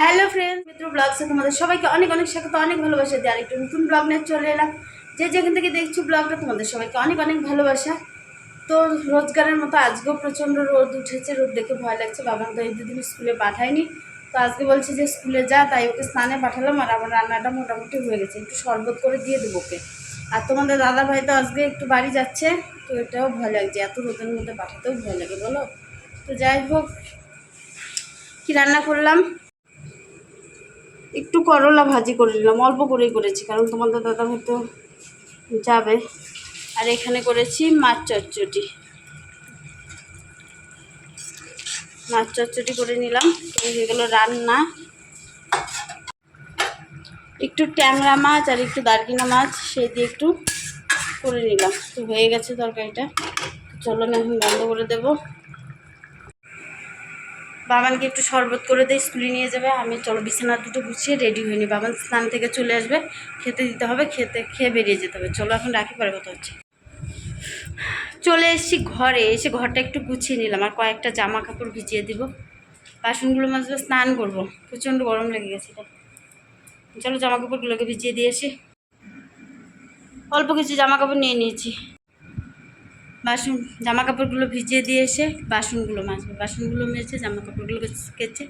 Hello friend মিত্র ব্লগসে তোমাদের সবাইকে অনেক অনেক স্বাগত, অনেক ভালোবাসা দিয়ে আরেকটু নতুন ব্লগ নিয়ে চলে এলাম। যে যেখান থেকে দেখছি ব্লগটা তোমাদের সবাইকে অনেক অনেক ভালোবাসা। তো রোজগারের মতো আজকেও প্রচণ্ড রোদ উঠেছে, রোদ দেখে ভয় লাগছে। বাবা তো এই দুদিন স্কুলে পাঠায়নি তো আজকে বলছে যে স্কুলে যা, তাই ওকে স্নানে পাঠালাম আর আমার রান্নাটা মোটামুটি হয়ে গেছে। একটু শরবত করে দিয়ে দেবো ওকে। আর তোমাদের দাদা ভাই তো আজকে একটু বাড়ি যাচ্ছে, তো এটাও ভয় লাগছে। এত রোদের মধ্যে পাঠাতেও ভয় লাগে, বলো? তো যাই হোক, কি রান্না করলাম? একটু করলা ভাজি করে নিলাম, অল্প করেই করেছি, কারণ তোমাদের দাদা হয়তো যাবে। আর এখানে করেছি মাছ চচ্চটি মাছ চচ্চটি করে নিলাম, এই হয়ে গেলো রান্না। একটু ট্যাংরা মাছ আর একটু দারকিনা মাছ, সেই দিয়ে একটু করে নিলাম। তো হয়ে গেছে তরকারিটা। চলো আমি এখন বন্ধ করে দেবো। বাবানকে একটু শরবত করে দিয়ে স্কুলে নিয়ে যাবে। আমি, চলো, বিছানা দুটো গুছিয়ে রেডি হইনি বাবান স্নান থেকে চলে আসবে। খেতে দিতে হবে, খেতে, খেয়ে বেরিয়ে যেতে হবে। চলো, এখন রাখি, পরে কথা হচ্ছে। চলে এসেছি ঘরে। এসে ঘরটা একটু গুছিয়ে নিলাম। আর কয়েকটা জামা কাপড় ভিজিয়ে দিব। বাসনগুলো মাঝে স্নান করব। প্রচণ্ড গরম লেগে গেছে চলো জামা কাপড়গুলোকে ভিজিয়ে দিয়ে আসি। অল্প কিছু জামা কাপড় নিয়ে নিয়েছি। বাসন জামা কাপড়গুলো ভিজিয়ে দিয়ে এসে বাসনগুলো মাজবে। বাসনগুলো মেজে জামা কাপড়গুলো কেচে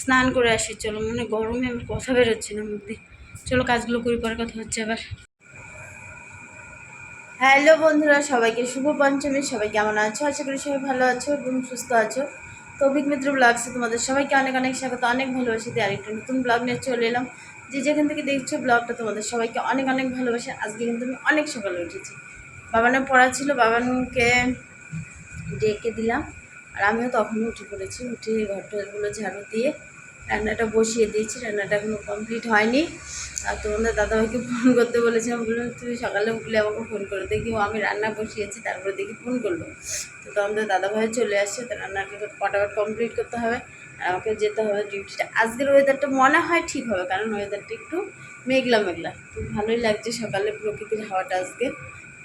স্নান করে আসি। চলো, মনে গরমে আমার কথা বেরোচ্ছে না মুখ দিয়ে। চলো, কাজগুলো করি, পরে কথা হচ্ছে আবার। হ্যালো বন্ধুরা, সবাইকে শুভ পঞ্চমী। সবাই কেমন আছো? আশা করি সবাই ভালো আছো এবং সুস্থ আছো। তো অভিক মিত্র ব্লগসে তোমাদের সবাইকে অনেক অনেক স্বাগত, অনেক ভালোবাসি দিয়ে আরেকটা নতুন ব্লগ নিয়ে চলে এলাম। যে যেখান থেকে দেখছ ব্লগটা তোমাদের সবাইকে অনেক অনেক ভালোবাসে। আজকে কিন্তু আমি অনেক সকালে উঠেছি। বাবানের পড়া ছিল, বাবানকে ডেকে দিলাম। আর আমিও তখন উঠে পড়েছি। উঠে ঘর ঘরটাগুলো ঝাড়ু দিয়ে রান্নাটা বসিয়ে দিয়েছি। রান্নাটা এখনও কমপ্লিট হয়নি। আর তোমাদের দাদাভাইকে ফোন করতে বলেছিলাম, বললাম, তুমি সকালে উঠলে আমাকে ফোন করে। দেখি ও আমি রান্না বসিয়েছি, তারপরে দেখি ফোন করল। তো তোমাদের দাদাভাই চলে আসছে। তো রান্নাটা ফটাফট কমপ্লিট করতে হবে। আর আমাকে যেতে হবে ডিউটিটা আজকের ওয়েদারটা মনে হয় ঠিক হবে, কারণ ওয়েদারটা একটু মেঘলা মেঘলা তো ভালোই লাগছে সকালে প্রকৃতির হাওয়াটা আজকে।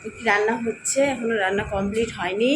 কি রান্না হচ্ছে এখনও রান্না কমপ্লিট হয়নি।